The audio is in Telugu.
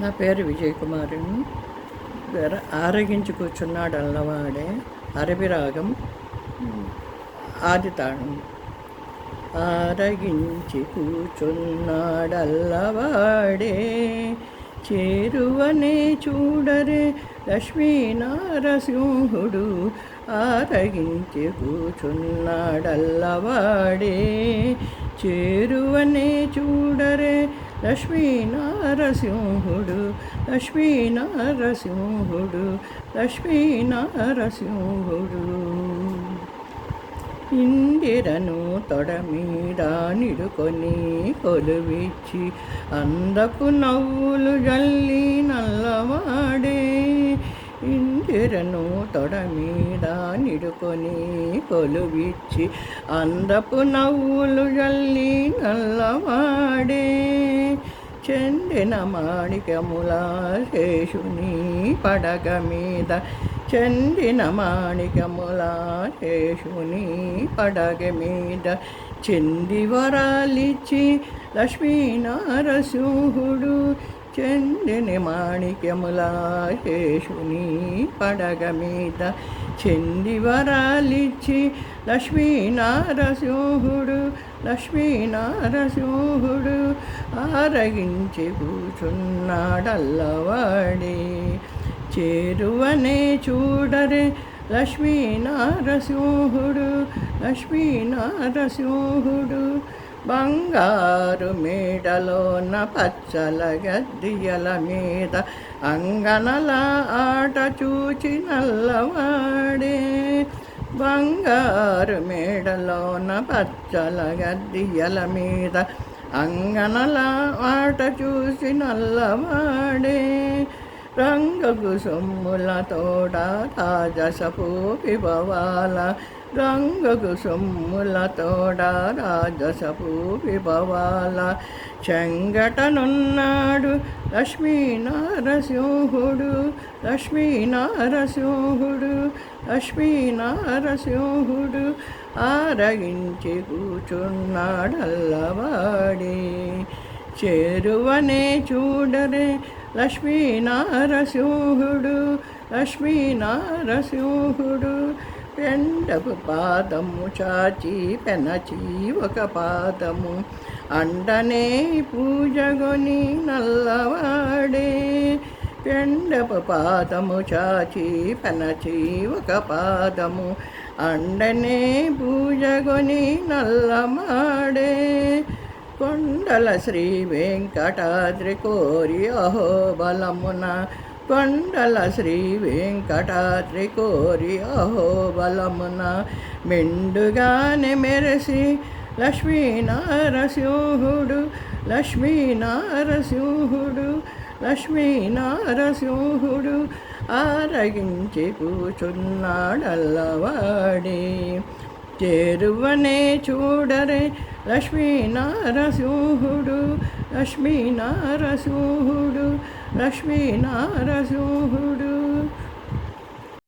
నా పేరు విజయ్ కుమారుని ఆరగించి కూర్చున్నాడు అల్లవాడే. అరవిరాగం ఆది తాళం ఆరగించి కూర్చున్నాడల్లవాడే చేరువనే చూడరే లక్ష్మీనారసింహుడు. ఆరగించి కూర్చున్నాడల్లవాడే చేరువనే చూడరే లక్ష్మీనారసింహుడు లక్ష్మీనారసింహుడు లక్ష్మీనారసింహుడు. ఇందిరను తొడ మీద నిడుకొని కొలువిచ్చి అందకు నవ్వులు జల్లిన చీరను తొడ మీద నిడుకొని కొలువిచ్చి అందపు నవ్వులు జల్లి నల్లవాడే. చెందిన మాణికముల శేషుని పడగ మీద చెందిన మాణికముల శేషుని పడగ మీద చెంది వరాలిచ్చి లక్ష్మీనారసింహుడు చెందిని మాణిక్యములాశేషుని పడగ మీద చెంది వరాలిచ్చి లక్ష్మీనారసింహుడు లక్ష్మీనారసింహుడు ఆరగించి కూచున్నాడల్లవాడే. చేరువనే చూడరే లక్ష్మీనారసింహుడు లక్ష్మీనారసింహుడు బంగారు మేడలోన పచ్చల గద్దియల మీద అంగనల ఆట చూచి నల్లవాడే. బంగారు మేడలోన పచ్చల గద్దియల మీద అంగనల ఆట చూసి నల్లవాడే. రంగకు సొమ్ముల తోడ రాజసపు పూపి రంగకు సొమ్ముల తోడ రాజసపు విభవాల చెంగటనున్నాడు లక్ష్మీనారసింహుడు లక్ష్మీనారసింహుడు లక్ష్మీనారసింహుడు ఆరగించి కూచున్నాడల్లవాడి. చేరువనే చూడరే లక్ష్మీనారసింహుడు లక్ష్మీనారసింహుడు పెండపు పాదము చాచి పెనచి ఒక పాదము. అండనే పూజగొని నల్లవాడే. పెండపు పాదము చాచి పెనచి ఒక పాదము. అండనే పూజగొని నల్లమాడే కొండల శ్రీ వెంకటాద్రి కోరి అహోబలమున కొండల శ్రీ వెంకటాద్రి కోరి అహోబలమున మెండుగానే మెరసి లక్ష్మీనారసింహుడు లక్ష్మీనారసింహుడు లక్ష్మీనారసింహుడు ఆరగించి కూచున్నాడల్లవాడి. చేరువనే చూడరే లక్ష్మీనారసింహుడు లక్ష్మీనారసింహుడు లక్ష్మీనారసింహుడు